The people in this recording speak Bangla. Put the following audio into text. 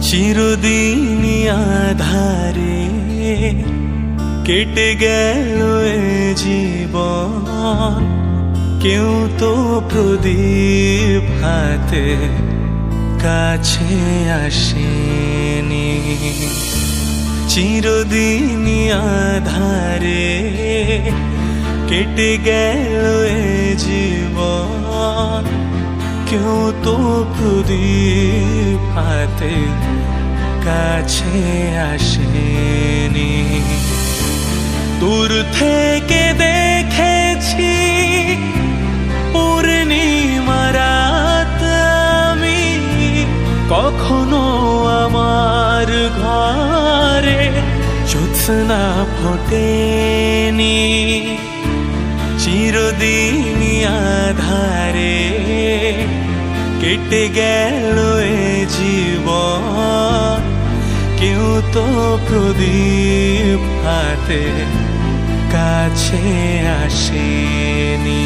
চিরদিনই আধারে কেটে গেল জীবন। কেউ তো প্রদীপ হাতে কাছে আসেনি। চিরদিনই আধারে কেটে গেল জীবন। কেউ তো প্রদীপ হাতে কাছে আসেনি। দূর থেকে দেখেছি পূর্ণিমা রাত আমি। কখনো আমার ঘরে জ্যোৎস্না ফোটেনি। চিরদিনই আধারে কেটে গেল এ জীবন। কেউ তো প্রদীপ হাতে কাছে আসেনি।